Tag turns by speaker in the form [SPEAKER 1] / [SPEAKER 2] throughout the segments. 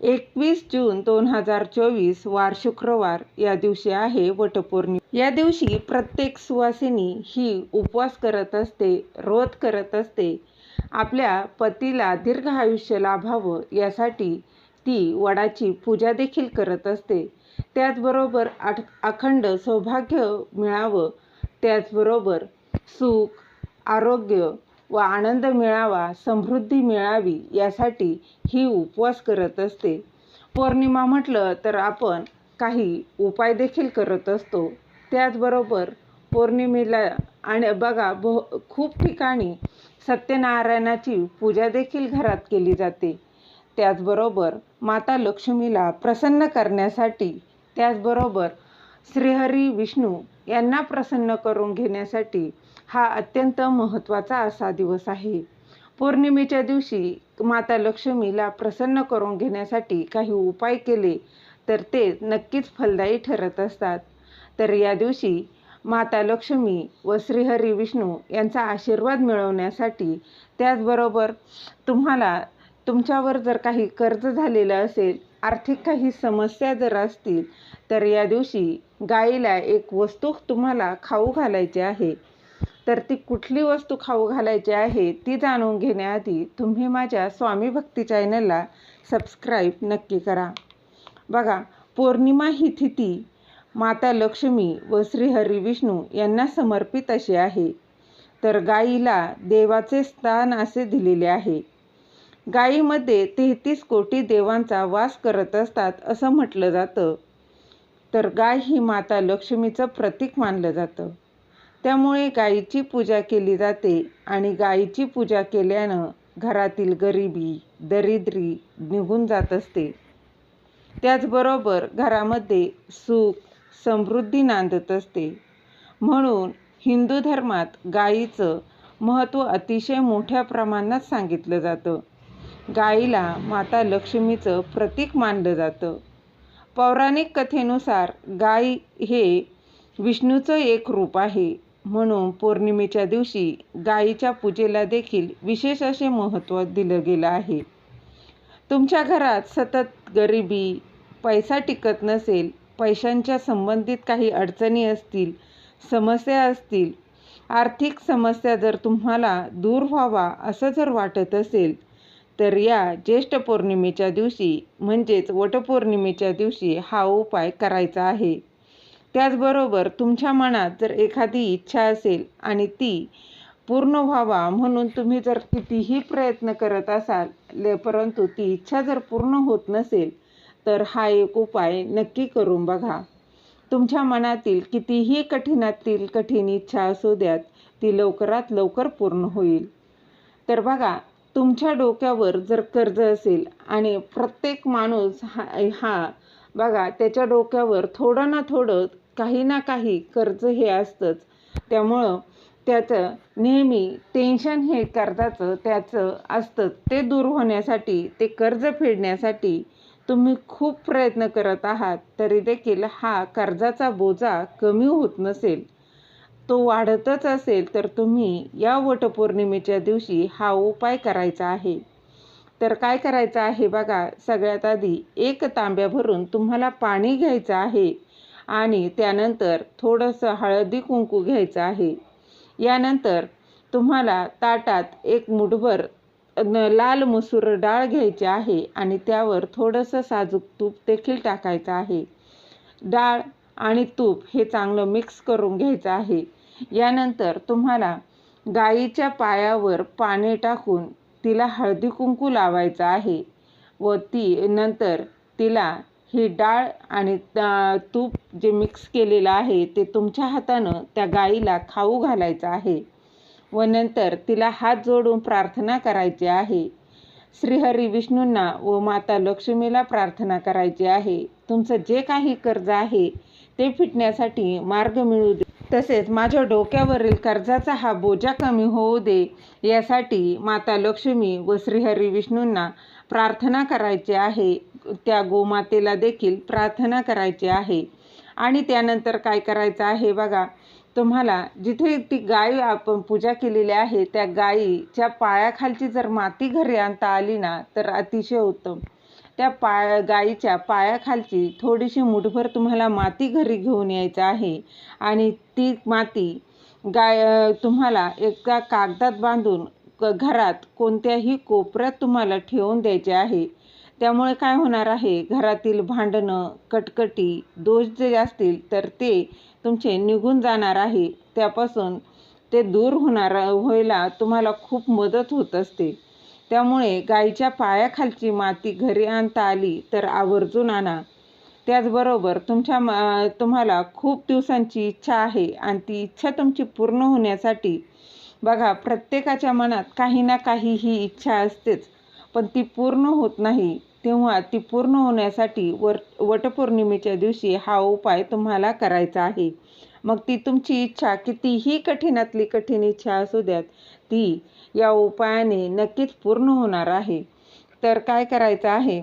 [SPEAKER 1] एकवीस जून दोन हजार चोवीस वार शुक्रवार या दिवशी आहे वटपौर्णिमा. या दिवशी प्रत्येक सुवासिनी ही उपवास करत असते रोध करत असते. आपल्या पतीला दीर्घ आयुष्य लाभावं यासाठी ती वडाची पूजा देखील करत असते. त्याचबरोबर आठ अखंड सौभाग्य मिळावं. त्याचबरोबर सुख आरोग्य व आनंद मिळावा समृद्धी मिळावी यासाठी ही उपवास करत असते. पौर्णिमा म्हटलं तर आपण काही उपाय देखील करत असतो. त्याचबरोबर पौर्णिमेला आणि बघा भो खूप ठिकाणी सत्यनारायणाची पूजा देखील घरात केली जाते. त्याचबरोबर माता लक्ष्मीला प्रसन्न करण्यासाठी त्याचबरोबर श्रीहरी विष्णू यांना प्रसन्न करून घेण्यासाठी हा अत्यंत महत्त्वाचा असा दिवस आहे. पौर्णिमेच्या दिवशी माता लक्ष्मीला प्रसन्न करून घेण्यासाठी काही उपाय केले तर ते नक्कीच फलदायी ठरत असतात. तर या दिवशी माता लक्ष्मी व श्रीहरी विष्णू यांचा आशीर्वाद मिळवण्यासाठी त्याचबरोबर तुम्हाला तुमच्यावर जर काही कर्ज झालेलं असेल आर्थिक काही समस्या जर असतील तर या दिवशी गाईला एक वस्तू तुम्हाला खाऊ घालायची आहे. तर ती कुठली वस्तू खाऊ घालायची आहे ती जाणून घेण्याआधी तुम्ही माझ्या स्वामी भक्ती चॅनलला सबस्क्राईब नक्की करा. बघा पौर्णिमा ही तिथी माता लक्ष्मी व श्रीहरी विष्णू यांना समर्पित अशी आहे. तर गाईला देवाचे स्थान असे दिलेले आहे. गायीमध्ये तेहतीस कोटी देवांचा वास करत असतात असं म्हटलं जातं. तर गाय ही माता लक्ष्मीचं प्रतीक मानलं जातं. त्यामुळे गायीची पूजा केली जाते आणि गायीची पूजा केल्यानं घरातील गरिबी दरिद्री निघून जात असते. त्याचबरोबर घरामध्ये सुख समृद्धी नांदत असते. म्हणून हिंदू धर्मात गायीचं महत्त्व अतिशय मोठ्या प्रमाणात सांगितलं जातं. गाईला माता लक्ष्मीचं प्रतीक मानलं जातं. पौराणिक कथेनुसार गाय हे विष्णूचं एक रूप आहे. म्हणून पौर्णिमेच्या दिवशी गायीच्या पूजेला देखील विशेष असे महत्त्व दिलं गेलं आहे. तुमच्या घरात सतत गरिबी पैसा टिकत नसेल पैशांच्या संबंधित काही अडचणी असतील समस्या असतील आर्थिक समस्या जर तुम्हाला दूर व्हावा असं जर वाटत असेल तर या ज्येष्ठ पौर्णिमेच्या दिवशी म्हणजेच वटपौर्णिमेच्या दिवशी हा उपाय करायचा आहे. त्याचबरोबर तुमच्या मनात जर एखादी इच्छा असेल आणि ती पूर्ण व्हावा म्हणून तुम्ही जर कितीही प्रयत्न करत असाल परंतु ती इच्छा जर पूर्ण होत नसेल तर हा एक उपाय नक्की करून बघा. तुमच्या मनातील कितीही कठीणातील कठीण इच्छा असू द्यात ती लवकरात लवकर पूर्ण होईल. तर बघा तुमच्या डोक्यावर जर कर्ज असेल आणि प्रत्येक माणूस हा हा बघा त्याच्या डोक्यावर थोडं ना थोडं काही ना काही कर्ज हे असतंच. त्यामुळं त्याचं नेहमी टेन्शन हे कर्जाचं त्याचं असतं ते दूर होण्यासाठी ते कर्ज फेडण्यासाठी तुम्ही खूप प्रयत्न करत आहात तरी देखील हा कर्जाचा बोजा कमी होत नसेल. तो वाढतच असेल तर तुम्ही या वटपौर्णिमेच्या दिवशी हा उपाय करायचा आहे. तर काय करायचं आहे बघा सगळ्यात आधी एक तांब्या भरून तुम्हाला पाणी घ्यायचं आहे आणि त्यानंतर थोडंसं हळदी कुंकू घ्यायचं आहे. यानंतर तुम्हाला ताटात एक मुठभर लाल मसूर डाळ घ्यायची आहे आणि त्यावर थोडंसं साजूक तूप देखील टाकायचं आहे. डाळ आणि तूप हे चांगलं मिक्स करून घ्यायचं आहे. यानंतर तुम्हाला गाईच्या पायावर पाणी टाकून तिला हळदी कुंकू लावायचं आहे व ती नंतर तिला ही डाळ आणि तूप जे मिक्स केलेलं आहे ते तुमच्या हातानं त्या गाईला खाऊ घालायचं आहे व नंतर तिला हात जोडून प्रार्थना करायची आहे. श्रीहरी विष्णूंना व माता लक्ष्मीला प्रार्थना करायची आहे. तुमचं जे काही कर्ज आहे ते फिटण्यासाठी मार्ग मिळू दे. तसेच माझ्या डोक्यावरील कर्जाचा हा बोजा कमी होऊ दे यासाठी माता लक्ष्मी व श्रीहरी विष्णूंना प्रार्थना करायची आहे. त्या गोमातेला देखील प्रार्थना करायची आहे. आणि त्यानंतर काय करायचं आहे बघा. तुम्हाला जिथे ती गाय आपण पूजा केलेली आहे त्या गायीच्या पायाखालची जर माती घरी आणता आली ना तर अतिशय उत्तम. त्या पाय गाईच्या पायाखालची थोडीशी मुठभर तुम्हाला माती घरी घेऊन यायचं आहे. आणि ती माती गाय तुम्हाला एका कागदात बांधून क घरात कोणत्याही कोपऱ्यात तुम्हाला ठेवून द्यायचे आहे. त्यामुळे काय होणार आहे? घरातील भांडणं कटकटी दोष जे असतील तर ते तुमचे निघून जाणार आहे. त्यापासून ते दूर होणार व्हायला तुम्हाला खूप मदत होत असते. त्यामुळे गाईच्या पायाखालची माती घरी आणता आली तर आवर्जून आणा. त्याचबरोबर तुमच्या म तुम्हाला खूप दिवसांची इच्छा आहे आणि ती इच्छा तुमची पूर्ण होण्यासाठी बघा प्रत्येकाच्या मनात काही ना काही ही इच्छा असतेच पण ती पूर्ण होत नाही. तेव्हा ती पूर्ण होण्यासाठी वर वटपौर्णिमेच्या दिवशी हा उपाय तुम्हाला करायचा आहे. मग ती तुमची इच्छा कितीही कठीणातली कठीण इच्छा असू द्यात ती या उपायाने नक्कीच पूर्ण होणार आहे. तर काय करायचं आहे?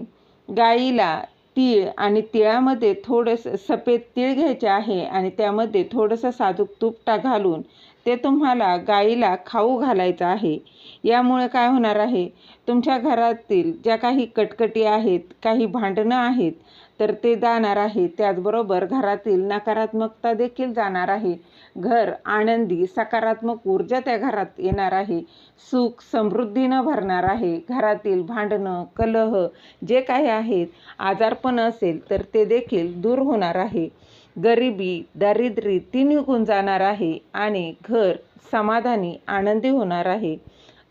[SPEAKER 1] गाईला तीळ आणि तिळामध्ये थोडंसं सफेद तीळ घ्यायचे आहे आणि त्यामध्ये थोडंसं साजूक तुपटा घालून ते तुम्हाला गाईला खाऊ घालायचं आहे. यामुळे काय होणार आहे? तुमच्या घरातील ज्या काही कटकटी आहेत काही भांडणं आहेत तर ते जाणार आहे. त्याचबरोबर घरातील नकारात्मकता देखील जाणार आहे. घर आनंदी सकारात्मक ऊर्जा त्या घरात येणार आहे. सुख समृद्धीनं भरणार आहे. घरातील भांडणं कलह जे काही आहेत आजारपण असेल तर ते देखील दूर होणार आहे. गरिबी दारिद्र्य ती निघून जाणार आहे आणि घर समाधानी आनंदी होणार आहे.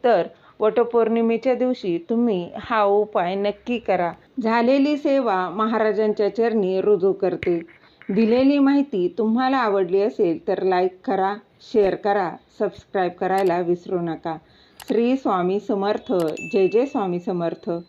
[SPEAKER 1] तर वटपौर्णिमेच्या दिवशी तुम्ही हा उपाय नक्की करा. झालेली सेवा महाराजांच्या चरणी रुजू करते. दिलेली माहिती तुम्हाला आवडली असेल तर लाईक करा शेअर करा सबस्क्राईब करायला विसरू नका. श्री स्वामी समर्थ. जय जय स्वामी समर्थ.